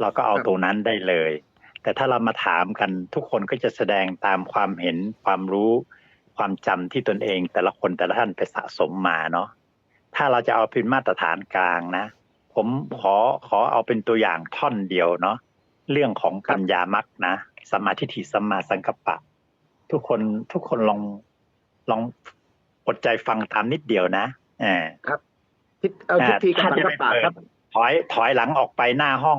เราก็เอาครับตรงนั้นได้เลย แต่ถ้าเรามาถามกันทุกคนก็จะแสดงตามความเห็นความรู้ความจำที่ตนเองแต่ละคนแต่ละท่านไปสะสมมาเนาะถ้าเราจะเอาเป็นมาตรฐานกลางนะ ผมขอขอเอาเป็นตัวอย่างท่อนเดียวเนาะเรื่องของปัญญามักนะสมมาทิฏฐิสัมมาสังกัปปะ ทุกคนทุกคนลองลองอดใจฟังตามนิดเดียวนะเออทิศเอาทิศทีกับถ้าสังจะกไปปะเปิดครับ ถอยถอยหลังออกไปหน้าห้อง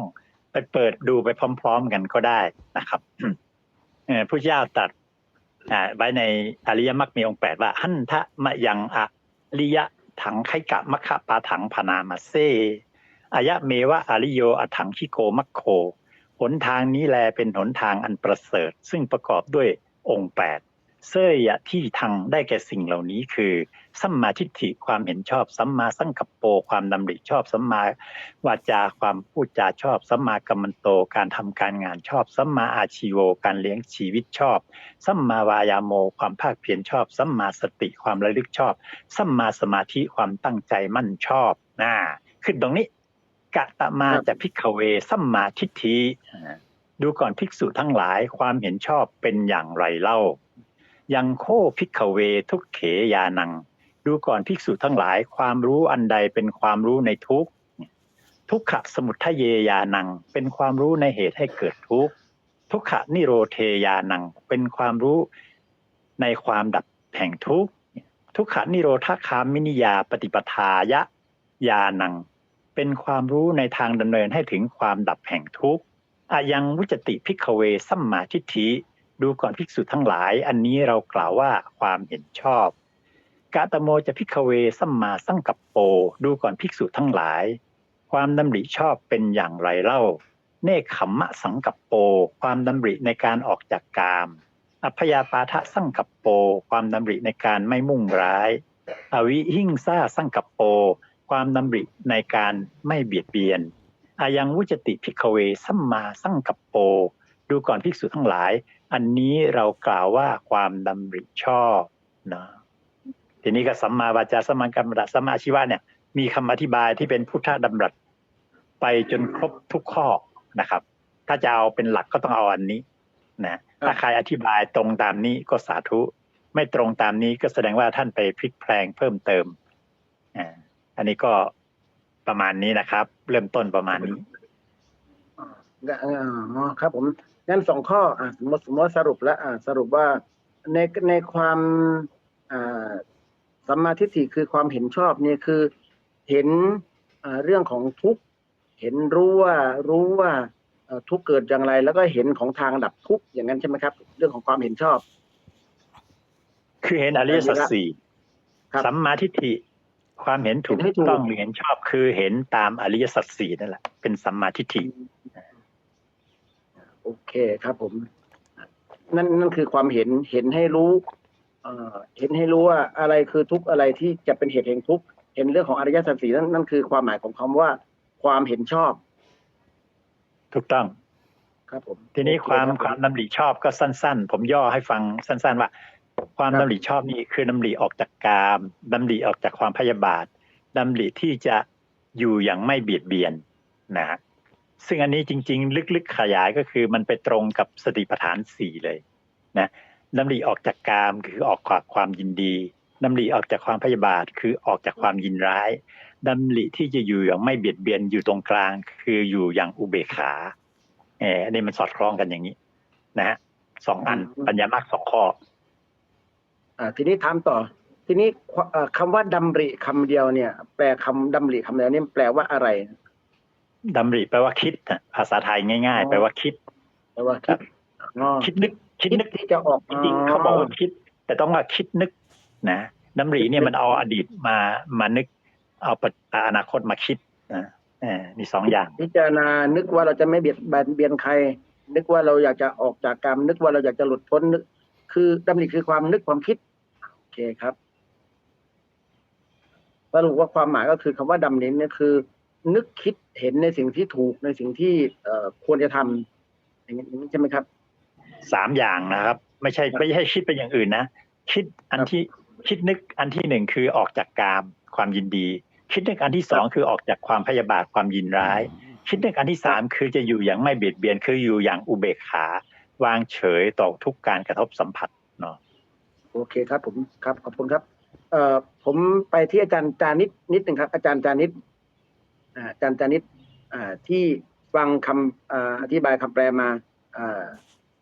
ไปเปิดดูไปพร้อม ๆ กันก็ได้นะครับผู้เจ้าตัดไว้ในอริยมรรคมีองค์แปดว่าหันทะมะยังอริยะถังไคกะมัคคะปาถังพนามาเซอายะเมวะอริโยอถังชิโกมัคโค หนทางนี้แลเป็นหนทางอันประเสริฐ ซึ่งประกอบด้วยองค์แปด เสยยะที่ทางได้แก่สิ่งเหล่านี้คือสัมมาทิฏฐิความเห็นชอบสัมมาสังกัปโปความดำริชอบสัมมาวาจาความพูดจาชอบสัมมากัมมันโตการทำการงานชอบสัมมาอาชีโวการเลี้ยงชีวิตชอบสัมมาวายาโม ความภาคเพียรชอบสัมมาสติความระลึกชอบสัมมาสมาธิความตั้งใจมั่นชอบนะขึ้นตรงนี้กะตะมาจะพิกเวสัมมาทิฏฐิดูก่อนภิกษุทั้งหลายความเห็นชอบเป็นอย่างไรเล่า ยังโคพิกเวทุกเขยานัง ดูก่อนภิกษุทั้งหลายความรู้อันใดเป็นความรู้ในทุกทุกขสมุทเยยานัง เป็นความรู้ในเหตุให้เกิดทุกทุกขนิโรเทยานัง เป็นความรู้ในความดับแห่งทุกทุกขนิโรธคามินิยาปฏิปทายะยานัง เป็นความรู้ในทางดำเนินให้ถึงความดับแห่งทุกข์อายังวุจติพิกเวสัมมาทิฏฐิ ดูก่อนภิกษุทั้งหลาย อันนี้เรากล่าวว่าความเห็นชอบกาตโมจะพิกเวสัมมาสังกัปโป ดูก่อนภิกษุทั้งหลาย ความดำริชอบเป็นอย่างไรเล่า เนคขมมะสังกัปโป ความดำริในการออกจากกาม อัพยาปาทะสังกัปโป ความดำริในการไม่มุ่งร้าย อวิหิงซาสังกัปโป ความดำริในการไม่เบียดเบียนอายังวุจติพิกเวสัมมาสังกัปโป ดูก่อนภิกษุทั้งหลาย อันนี้เรากล่าวว่าความดำริชอบนะทีนี้ก็สัมมาวาจาสัมมากรรมตสัมมาอาชีวะเนี่ย มีคำอธิบายที่เป็นพุทธดำรัสไปจนครบทุกข้อนะครับ ถ้าจะเอาเป็นหลักก็ต้องเอาอันนี้นะถ้าใครอธิบายตรงตามนี้ก็สาธุ ไม่ตรงตามนี้ก็แสดงว่าท่านไปพลิกแพลงเพิ่มเติมอ่าอันนี้ก็ประมาณนี้นะครับ เริ่มต้นประมาณนี้อ๋อครับผม งั้นสองข้ออะสมมติสมมติว่าสรุปแล้วอะสรุปว่าในในความอ่าสัมมาทิฏฐิคือความเห็นชอบเนี่ยคือเห็นอ่าเรื่องของทุกข์เห็นรู้ว่ารู้ว่าเอ่อทุกข์เกิดอย่างไร แล้วก็เห็นของทางดับทุกข์อย่างนั้นใช่ไหมครับ เรื่องของความเห็นชอบ คือเห็นอริยสัจสี่ครับสัมมาทิฏฐิความเห็นถูกเห็นให้ถูกต้องหรือเห็นชอบ คือเห็นตามอริยสัจสี่นั่นแหละเป็นสัมมาทิฏฐิ โอเคครับผม นั่นนั่นคือความเห็นเห็นให้รู้เอ่อเห็นให้รู้ว่าอะไรคือทุกข์อะไรที่จะเป็นเหตุแห่งทุกข์เห็นเรื่องของอริยสัจสี่นั่นนั่นคือความหมายของคำว่า ความเห็นชอบ ถูกต้อง ครับผมทีนี้โอเความรับความดำริชอบก็สั้น ๆ ผมย่อให้ฟังสั้น ๆ ว่า ความครับดำริชอบนี่คือดำริออกจากกามดำริออกจากความพยาบาทดำริที่จะอยู่อย่างไม่เบียดเบียนนะฮะ ซึ่งอันนี้จริง ๆ ลึกๆ ขยายก็คือมันไปตรงกับสติปัฏฐานสี่เลยนะดำริออกจากกามคือออกจากความยินดีดำริออกจากความพยาบาทคือออกจากความยินร้ายดำริที่จะอยู่อย่างไม่เบียดเบียนอยู่ตรงกลาง คืออยู่อย่างอุเบกขาเอออันนี้มันสอดคล้องกันอย่างนี้ นะฮะสองอันปัญญามากสองข้ออ่าทีนี้ถามต่อ ทีนี้ควเอ่อคำว่าดำริคำเดียวเนี่ย แปลคำดำริคำเดียวนี่แปลว่าอะไร ดำริแปลว่าคิดน่ะภาษาไทยง่ายอ๋อๆแปลว่าคิดแปลว่าคิดอ๋อคิดนึกคิดคิดนึกที่จะออกจริงๆเขาบอกว่าคิด แต่ต้องว่าคิดนึก นะดำริเนี่ยมันเอาอดีตมามานึก เอาปัจอนาคตมาคิดนะเออมีสองอย่าง พิจารณานึกว่าเราจะไม่เบียดเบียนเบียนใคร นึกว่าเราอยากจะออกจากกรรม นึกว่าเราอยากจะหลุดพ้นนึก คือดำริคือความนึกความคิดโอเคครับสรุปว่าความหมายก็คือคำว่าดำริเนี่ยคือ นึกคิด เห็นในสิ่งที่ถูกในสิ่งที่เอ่อควรจะทำอย่างนี้ใช่ไหมครับสามอย่างนะครับ ไม่ใช่ไม่ใช่คิดเป็นอย่างอื่นนะคิดอันครับที่คิดนึกอันที่หนึ่งคือออกจากกามความยินดี คิดนึกอันที่สองคือออกจากความพยาบาทความยินร้าย คิดในการที่สามคือจะอยู่อย่างไม่เบียดเบียน คืออยู่อย่างอุเบกขาวางเฉยต่อทุกการกระทบสัมผัสเนาะโอเคครับผมครับขอบคุณครับ เอ่อผมไปที่อาจารย์จานิดนิดหนึ่งครับ อาจารย์จานิดอ่าอา จารย์จานิดอ่าที่ฟังคำอ่าอธิบายคำแปลมาอ่า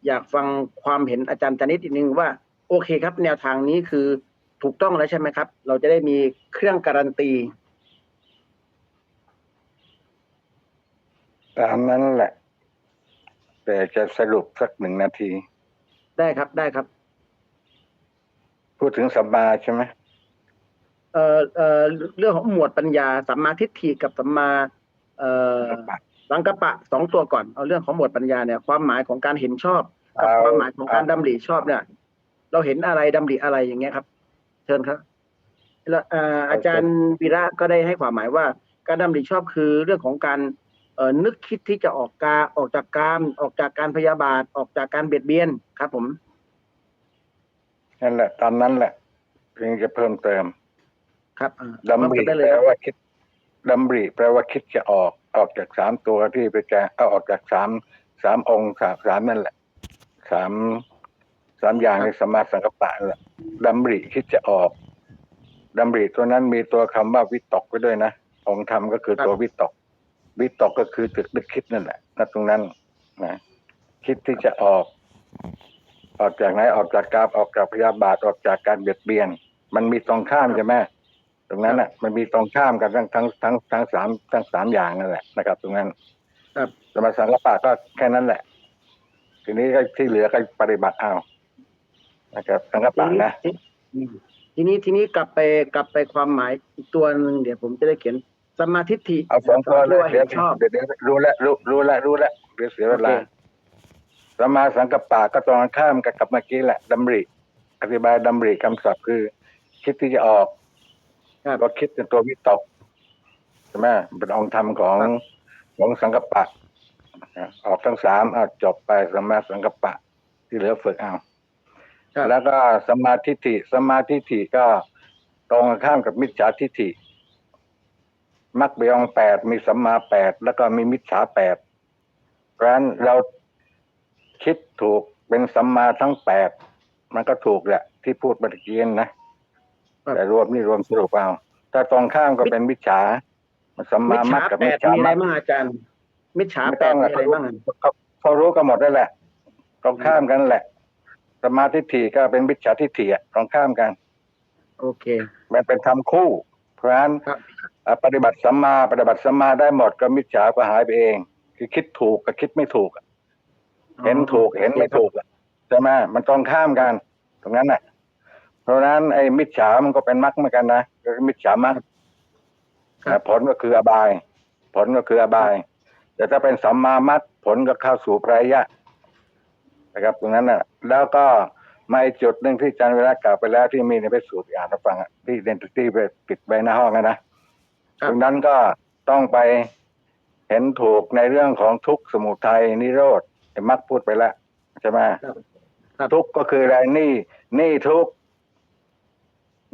อยากฟังความเห็นอาจารย์จานิดอีกนึงว่า โอเคครับ แนวทางนี้คือถูกต้องแล้วใช่ไหมครับ เราจะได้มีเครื่องการันตี ตามนั้นแหละ แต่จะสรุปสักหนึ่งนาที ได้ครับได้ครับ พูดถึงสัมมาใช่ไหม เอ่อเอ่อเรื่องของหมวดปัญญาสัมมาทิฏฐิกับสัมมาเอ่อสังกัปปะสองตัวก่อนเอาเรื่องของหมวดปัญญาเนี่ยความหมายของการเห็นชอบกับความหมายของการดำริชอบเนี่ย เราเห็นอะไรดำริอะไรอย่างเงี้ยครับ เชิญครับแล้วเอ่ออาจารย์วีระก็ได้ให้ความหมายว่า การดำริชอบคือเรื่องของการเอ่อนึกคิดที่จะออกกาออกจากกามออกจากการพยาบาทออกจากการเบียดเบียนครับ ผมนั่นแหละ ตามนั้นแหละเพียงจะเพิ่มเติม ครับอ่าดำริได้แปเลยลครับว่าคิดดำริแปลว่าคิดจะออกออกจากสามตัวที่ไปแจเอาออกจากสามสามองค์สามสามนั่นแหละสามสามอย่างในสมมาสังกัปปะนั่นแหละดำริคิดจะออกดำริตัวนั้นมีตัวคำว่าวิตกไว้ด้วยนะองค์ธรรมก็คือตัววิตก วิตกก็คือตึกนึกคิดนั่นแหละนั่นตรงนั้นนะคิดที่จะออก ออกจากไหนออกจากกาบออกจากพยาบาทออกจากการเบียดเบียน มันมีตรงข้ามใช่ไหม ตรงนั้นน่ะมันมีตรงข้ามกันทั้งทั้งทั้งทั้งสามทั้งสามอย่างนั่นแหละนะครับ ตรงนั้นครับสมาสังกปะก็แค่นั้นแหละ ทีนี้ก็ที่เหลือก็ปฏิบัติเอานะครับสังกปะนะทีอืมทีนี้ทีนี้กลับไปกลับไปความหมายอีกตัวหนึ่งเดี๋ยวผมจะได้เขียนสมาธิฏฐิเอาสองตัวเลยที่าเดี๋ยวห็นชอบเดี๋ยวเดี๋ยวรู้แล้วรู้รู้แล้วรู้แล้วเดี๋ยวเสียเวลาโอเคสมมาสังกปะก็ตรงกันข้ามกับกับเมื่อกี้แหละดำริ อธิบายดำริคำศัพท์คือ คิดที่จะออก ครับ ก็คิดเป็นตัววิตกใช่ไหมเป็นองค์ธรรมของครับ ของสังกปะอะออกทั้งสามเอาจบไปสมมาสังกปะ ที่เหลือฝึกเอา ครับ แล้วก็สมมาทิฏฐิสมมาทิฏฐิก็ตรงกันข้ามกับมิจฉาทิฏฐิมรรคเบียงแปดมีสัมมาแปดแล้วก็มีมิจฉาแปดเพราะฉะนั้นเราคิดถูกเป็นสัมมาทั้งแปดมันก็ถูกแหละ ที่พูดเมื่อกี้นะครับ แต่รวมนี่รวมสรุปเอาถ้าตรงข้ามก็เป็นมิจฉามันสัมมิมาจมัฉาคกับแปมิดจฉามีอะไรมัคบ้างอาจารย์ มิจฉาไม่แปต้ดองมีอะอะไรบ้างอะเขาเขารู้กันหมดแล้วแหละ ตรงข้ามกันแหละสมาธิฏฐิก็เป็นมิจฉาทิฏฐิอะตรงข้ามกัน โอเค มันเป็นทำคู่ เพราะฉะนั้นครับอะปฏิบัติสัมมาปฏิบัติสัมมาได้หมดก็มิจฉาก็หายไปเอง คือคิดถูกกับคิดไม่ถูกอะเห็นถูกเห็นไม่ถูกอะใช่ไหมมันตรงข้ามกัน ตรงนั้นน่ะเพ ราะฉะนั้นไอ้มิจฉามันก็เป็นมรรคเหมือนกันนะก็คือมิจฉามรรคครับผลก็คืออบาย ผลก็คืออบาย แต่ถ้าเป็นสัมมามัตผลก็เข้าสู่พระยะนะครับตรงนั้นน่ะแล้วก็มาอีกจุดหนึ่งที่อาจารย์เวลากล่าวไปแล้วที่มีในเพจสูตรอ่านให้ฟังอะที่เดนที่ไปปิดไว้หน้าห้องอะนะครัตบรงนั้นก็ต้องไปเห็นถูกในเรื่องของทุกข์สมุทัยนิโรธไอ้มักพูดไปแล้วใช่ไหมครับครับทุกข์ก็คืออะไรนี่นี่ทุกข์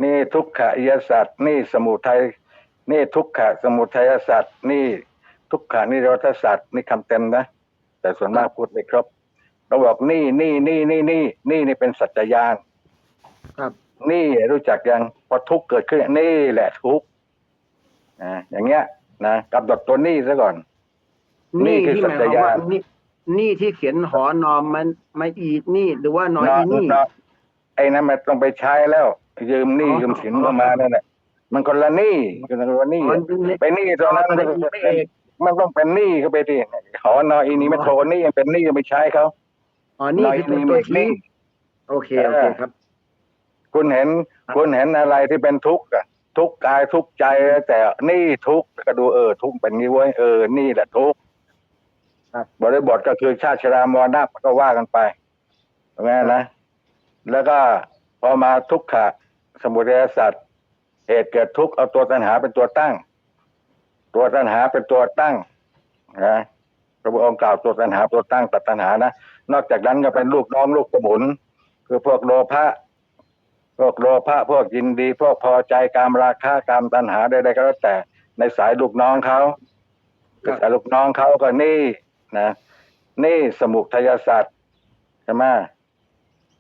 นี่ทุกขะอิยสัตว์นี่สมุทัยนี่ทุกขะสมุทัยสัตว์นี่ทุกขานิโรธสัตว์นี่คำเต็มนะ แต่ส่วนมากพูดไม่ครบเราบอกนี่นี่นี่นี่นี่นี่นี่เป็นสัจจญาณครับ นี่รู้จักยังพอทุกข์เกิดขึ้นนี่แหละทุกข์อ่าอย่างเงี้ยนะกำหนดตัวนี่ซะก่อน นี่นี่คือที่หสัมายจความญาว่าณนี่นี่ที่เขียนหอนอมมันมาอีดนี่หรือว่านออีนี่เนาะไอ้นั้นมันต้องไปใช้แล้ว ยืมหนี่อ๋อยืมสินเข้ามานั่นแหละมันคนละหนี้คนละหนี้อ๋อไปหนี้ตรงนั้นอ๋อมันมันก็ไม่เอกมันต้องเป็นหนี้เข้าไปดิขอนออีนี้ไม่โทรหนี้ยังเป็นหนี้ยังไปใช้เขาอ๋อนี่นอคืออีตัวนี้ตัวไม่หชี้นี้โอเคโอเคครับ คุณเห็นคุณเห็นอะไรที่เป็นทุกข์อะทุกข์กายทุกข์ใจแต่นี่ทุกข์ก็ดูเออ ทุกข์เป็นงี้เว้ยเออนี่แหละทุกข์ครับบริบทก็คือชาติชรามรณะก็ว่ากันไปตรงนั้นนะแล้วก็พอมาทุกขะ สมุทัยสัตว์เหตุเกิดทุกข์เอาตัวตัณหาเป็นตัวตั้ง ตัวตัณหาเป็นตัวตั้งนะพระพุทธองค์กล่าวตัวตัณหาตัวตั้งตัดตัณหานะนอกจากนั้นก็เป็นลูกน้องลูกสมุน คือพวกโลภะพวกโลภะพวกยินดี พวกพอใจการมราคะการตัณหาใดๆก็แล้วแต่ในสายลูกน้องเขาครับแต่ลูกน้องเขาก็นี่นะ นี่สมุทัยสัตว์ใช่ไหม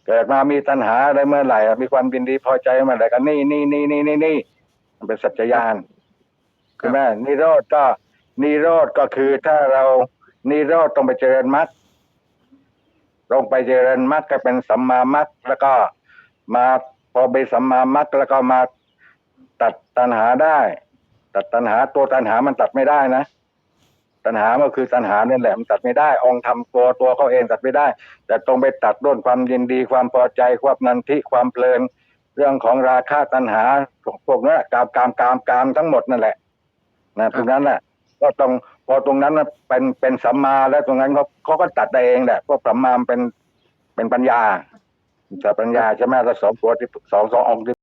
เกิดมามีตัณหาได้เมื่อไหร่มีความยินดีพอใจเมื่อไหร่ก็นี่นี่นี่นี่นี่นี่มันเป็นสัจจญาณใช่ไหมนิโรธก็นิโรธก็คือถ้าเรานิโรธต้องไปเจริญมรรคลงไปเจริญมรรคก็เป็นสัมมามรรคแล้วก็มาพอไปสัมมามรรคแล้วก็มาตัดตัณหาได้ ตัดตัณหาตัวตัณหามันตัดไม่ได้นะ ตัณหาก็คือตัณหาเนี่ยแหละมันตัดไม่ได้ องค์ทำตัวตัวเขาเองตัดไม่ได้ แต่ตรงไปตัดด้วนความยินดีความพอใจความนันทิความเพลิน เรื่องของราคะตัณหาพวกนั้นกามกามกามกามทั้งหมดนั่นแหละนะตรงนั้นแหละก็ต้องพอตรงนั้นเป็นเป็นสัมมาแล้วตรงนั้นเขาเขาก็ตัดได้เองแหละพวกสัมมาเป็นเป็นปัญญาแต่ปัญญาใช่ไหมแล้วสองตัวที่สองสององค์ที่